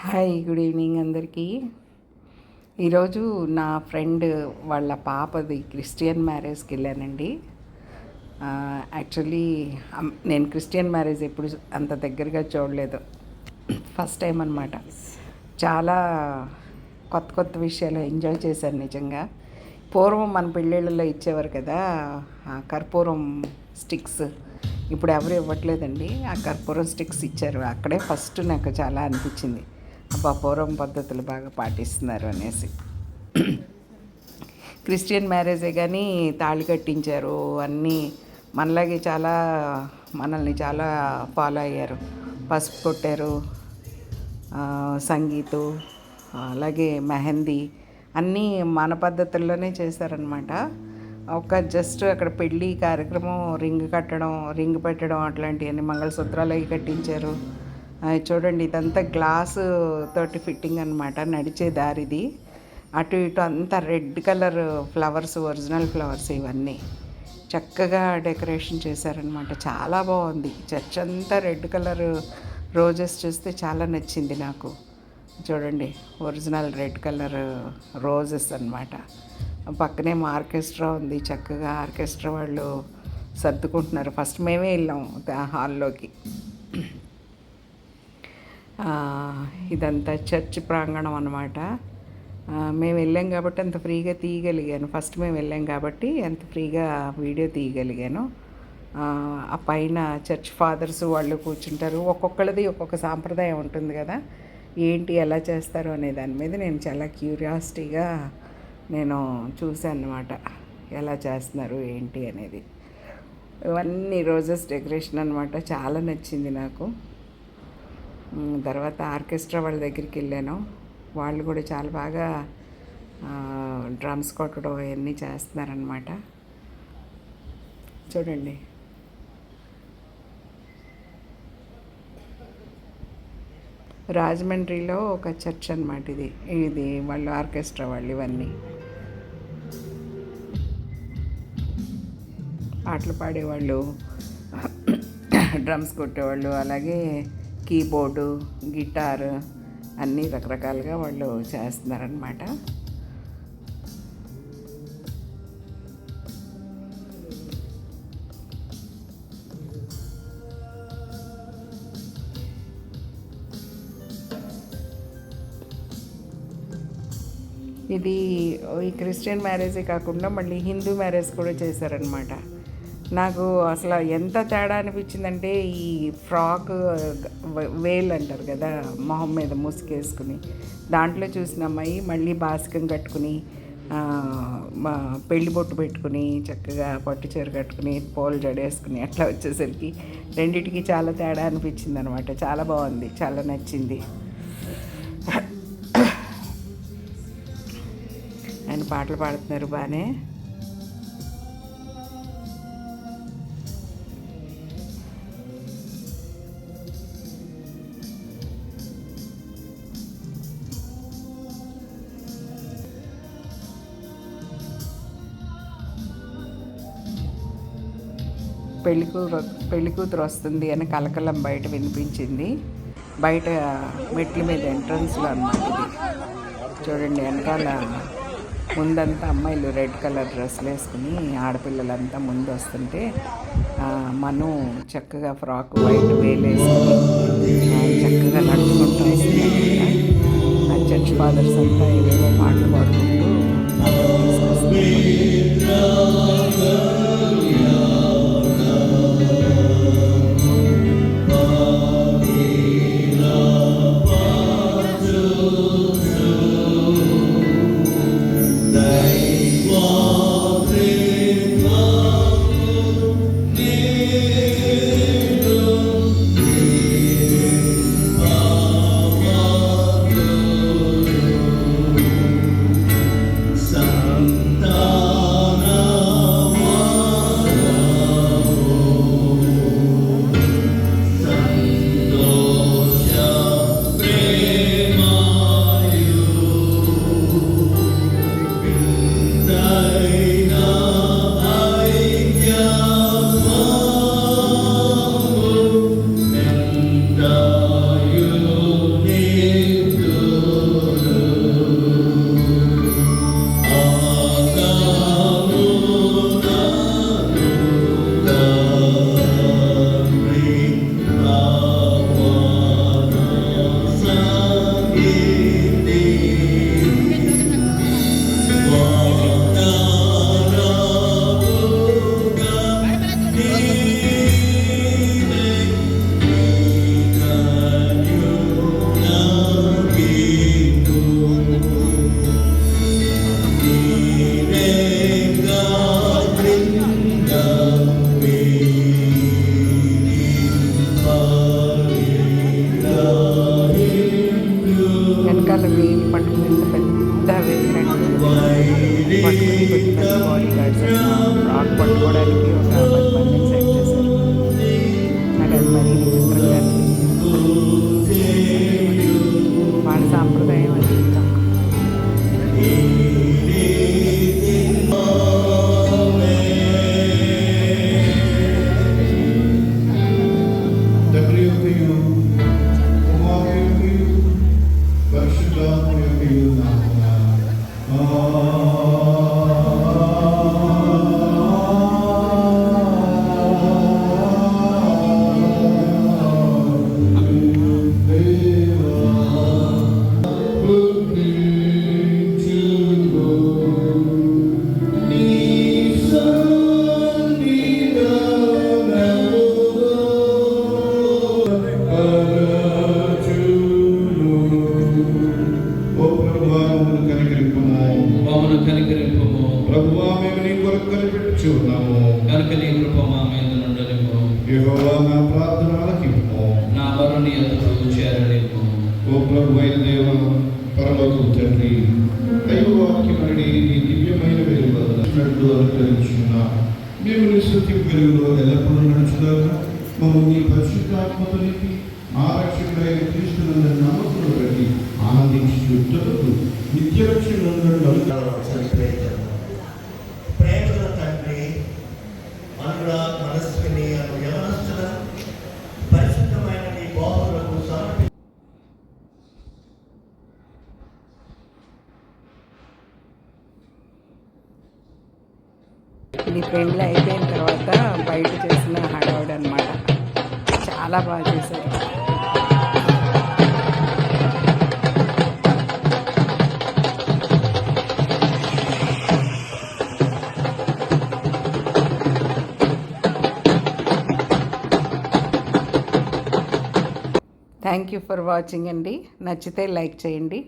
Hi good evening అందరికీ. ఈరోజు నా ఫ్రెండ్ వాళ్ళ పాపది క్రిస్టియన్ మ్యారేజ్కి వెళ్ళానండి. యాక్చువల్లీ నేను క్రిస్టియన్ మ్యారేజ్ ఎప్పుడు అంత దగ్గరగా చూడలేదు. ఫస్ట్ టైం అనమాట చాలా కొత్త కొత్త విషయాలు ఎంజాయ్ చేశాను నిజంగా. పూర్వం మన పెళ్ళిళ్ళలో ఇచ్చేవారు కదా కర్పూరం స్టిక్స్. ఇప్పుడు ఎవరు ఇవ్వట్లేదండి. ఆ కర్పూరం స్టిక్స్ ఇచ్చారు. అక్కడే ఫస్ట్ నాకు చాలా అనిపించింది. అబ్బా పూర్వం పద్ధతులు బాగా పాటిస్తున్నారు అనేసి. క్రిస్టియన్ మ్యారేజే కానీ తాళి కట్టించారు అన్నీ మనలాగే చాలా మనల్ని చాలా ఫాలో అయ్యారు. పసుపు కొట్టారు సంగీతం సంగీతు అలాగే మెహందీ అన్నీ మన పద్ధతుల్లోనే చేశారనమాట ఒక జస్ట్ అక్కడ పెళ్ళి కార్యక్రమం రింగ్ కట్టడం రింగ్ పెట్టడం అట్లాంటివన్నీ మంగళసూత్రాలు అవి కట్టించారు. చూడండి ఇదంతా గ్లాసు తోటి ఫిట్టింగ్ అనమాట నడిచే దారిది. అటు ఇటు అంతా red colour flowers original flowers ఇవన్నీ. చక్కగా డెకరేషన్ చేశారనమాట చాలా బాగుంది. చర్చ్ అంతా రెడ్ కలర్ రోజెస్ చూస్తే చాలా నచ్చింది నాకు. చూడండి ఒరిజినల్ రెడ్ కలర్ రోజెస్ అనమాట పక్కనే మా ఆర్కెస్ట్రా ఉంది. చక్కగా ఆర్కెస్ట్రా వాళ్ళు సర్దుకుంటున్నారు. ఫస్ట్ మేమే వెళ్ళాం హాల్లోకి ఇదంతా చర్చ్ ప్రాంగణం అనమాట మేము వెళ్ళాం కాబట్టి అంత ఫ్రీగా తీయగలిగాను. ఫస్ట్ మేము వెళ్ళాం కాబట్టి అంత ఫ్రీగా వీడియో తీయగలిగాను. ఆ, పైన చర్చ్ ఫాదర్స్ వాళ్ళు కూర్చుంటారు. ఒక్కొక్కళ్ళది ఒక్కొక్క సాంప్రదాయం ఉంటుంది కదా. ఏంటి ఎలా చేస్తారు అనే దాని మీద నేను చాలా క్యూరియాసిటీగా నేను చూశాను అనమాట ఎలా చేస్తున్నారు ఏంటి అనేది. ఇవన్నీ రోజెస్ డెకరేషన్ అనమాట చాలా నచ్చింది నాకు. తర్వాత ఆర్కెస్ట్రా వాళ్ళ దగ్గరికి వెళ్ళాను. వాళ్ళు కూడా చాలా బాగా డ్రమ్స్ కొట్టడం అవన్నీ చేస్తున్నారనమాట చూడండి. రాజమండ్రిలో ఒక చర్చ్ అనమాట ఇది. ఇది వాళ్ళు ఆర్కెస్ట్రా వాళ్ళు ఇవన్నీ. పాటలు పాడేవాళ్ళు డ్రమ్స్ కొట్టేవాళ్ళు అలాగే కీబోర్డు గిటార్ అన్నీ రకరకాలుగా వాళ్ళు చేస్తున్నారనమాట ఇది ఈ క్రిస్టియన్ మ్యారేజే కాకుండా మళ్ళీ హిందూ మ్యారేజ్ కూడా చేశారనమాట నాకు అసలు ఎంత తేడా అనిపించిందంటే ఈ ఫ్రాక్ వేల్ అంటారు కదా మొహం మీద ముసుకేసుకుని దాంట్లో చూసిన అమ్మాయి మళ్ళీ బాసికం కట్టుకుని పెళ్ళి బొట్టు పెట్టుకుని చక్కగా పట్టు చీర కట్టుకుని పోలు జడేసుకుని అట్లా వచ్చేసరికి రెండిటికి చాలా తేడా అనిపించింది అనమాట చాలా బాగుంది చాలా నచ్చింది. ఆయన పాటలు పాడుతున్నారు బాగానే పెళ్ళి పెళ్ళికూతురు వస్తుంది అని కలకలం బయట వినిపించింది. బయట మెట్ల మీద ఎంట్రన్స్లో అన్నమాట ఇది. చూడండి వెనకాల ముందంతా అమ్మాయిలు రెడ్ కలర్ డ్రెస్సులు వేసుకుని ఆడపిల్లలంతా ముందు వస్తుంటే మనం మను చక్కగా ఫ్రాక్ వైట్ వేలేసుకుని చక్కగా నడుచుకుంటూ వస్తుంది ఆ చర్చ్ ఫాదర్స్ అంతా ఏవేవో పాటలు పాడుకుంటూ వేలు పట్టుకుని పెద్ద వేరండి పట్టుకుని పెట్టుకుని బాడీ గార్డ్స్ రాక్ పట్టుకోవడానికి ఒక పది మందిని సెట్ చేశారు. నాకు మరి విచిత్రంగా సాంప్రదాయం అది. Oh. మమ్మను కనికరింపము. ప్రభువా మేము నీ కొరకు కనిపెట్టుచు ఉన్నాము. కనుక నీ కృప మా మీద నుండనివ్వు యెహోవా నా ప్రార్థన ఆలకింపుము. నా ఓ ప్రభు అయిన దేవ పరలోకపు తండ్రి దైవవాక్యమని నీ దివ్యమైన వెలుగునట్టు అనుగ్రహించున్న మేము నీ శృతి వెలుగులో ఎల్లప్పుడూ నడుచుదాకా మమ్మల్ని నీ పరిశుద్ధాత్మతో నింపి మా రక్షకుడైన క్రీస్తునందు నమ్మకులు బట్టి ఆనందించి యుద్ధకు ఇది పెళ్ళి అయిపోయిన తర్వాత బయట చేసిన హడావుడి అనమాట చాలా బాగా చేశారు. థ్యాంక్ యూ ఫర్ వాచింగ్ అండి. నచ్చితే లైక్ చేయండి.